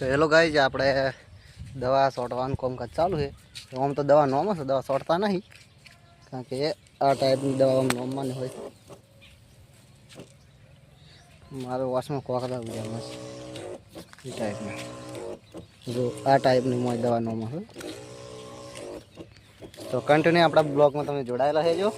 તો હેલો ગાઈ જ આપણે દવા છોટવાનું કામકાજ ચાલુ છે. આમ તો દવા નોમાં છે, દવા છોટતા નહીં. કારણ કે આ ટાઈપની દવા આમ નોમમાં નહીં હોય. મારો વાસમાં કોકરા ઉજામાં છે એ ટાઈપની જો આ ટાઈપની મોજ દવા નોમાં હોય. તો કન્ટિન્યુ આપણા બ્લોગમાં તમે જોડાયેલા રહેજો.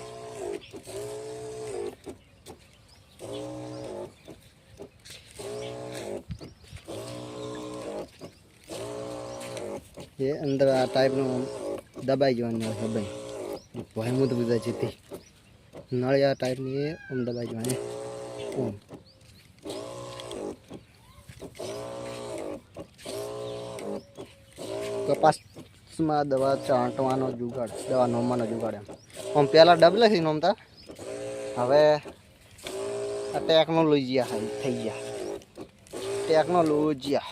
એ અંદર આ ટાઈપનું દબાઈ જવાનું હોય ભાઈ ભયમું તો બધા જીતી. નળિયા ટાઈપની એ આમ દબાઈ જવાની. ઓમ. કપાસમાં દવા ચાંટવાનો જુગાડ, દવા નોમવાનો જુગાડ એમ. આમ પહેલાં ડબલે થઈ નોમતા. હવે આ ટેકનોલોજીયા થઈ ગયા. ટેકનોલોજીયા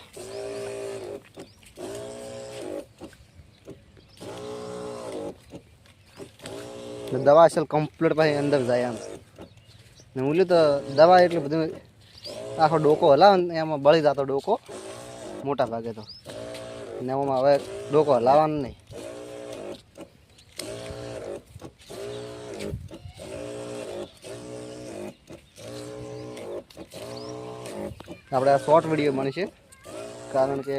ને દવા અસલ કમ્પ્લીટ પાસે અંદર જાય એમ. ને હું તો દવા એટલે બધું આખો ડોકો હલાવે એમાં બળી જતો ડોકો, મોટા ભાગે તો. ને એમાં હવે ડોકો હલાવવાનો નહીં. આપણે આ શોર્ટ વીડિયો બનશે કારણ કે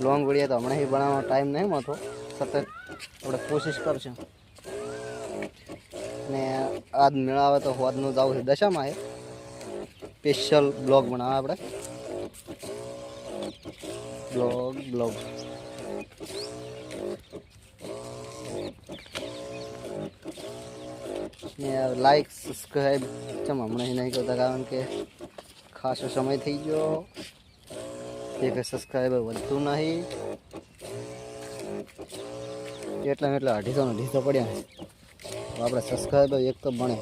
લોંગ વીડિયો તો હમણાં બનાવવાનો ટાઈમ નહીં મળતો. સતત આપણે કોશિશ કરશું. ને આજ મેળાવે તો હોદનું જવું છે દશામાં એ. સ્પેશિયલ બ્લોગ બનાવે આપણે. બ્લોગ બ્લોગ લાઈક સબસ્ક્રાઈબ ચમ હમણાં નહીં કરતા કારણ કે ખાસો સમય થઈ ગયો. એક સબસ્ક્રાઈબર વધતું નહીં. એટલા એટલા અઢીસો અઢીસો પડ્યા આપણે સબસ્ક્રાઈબર એક તો બને.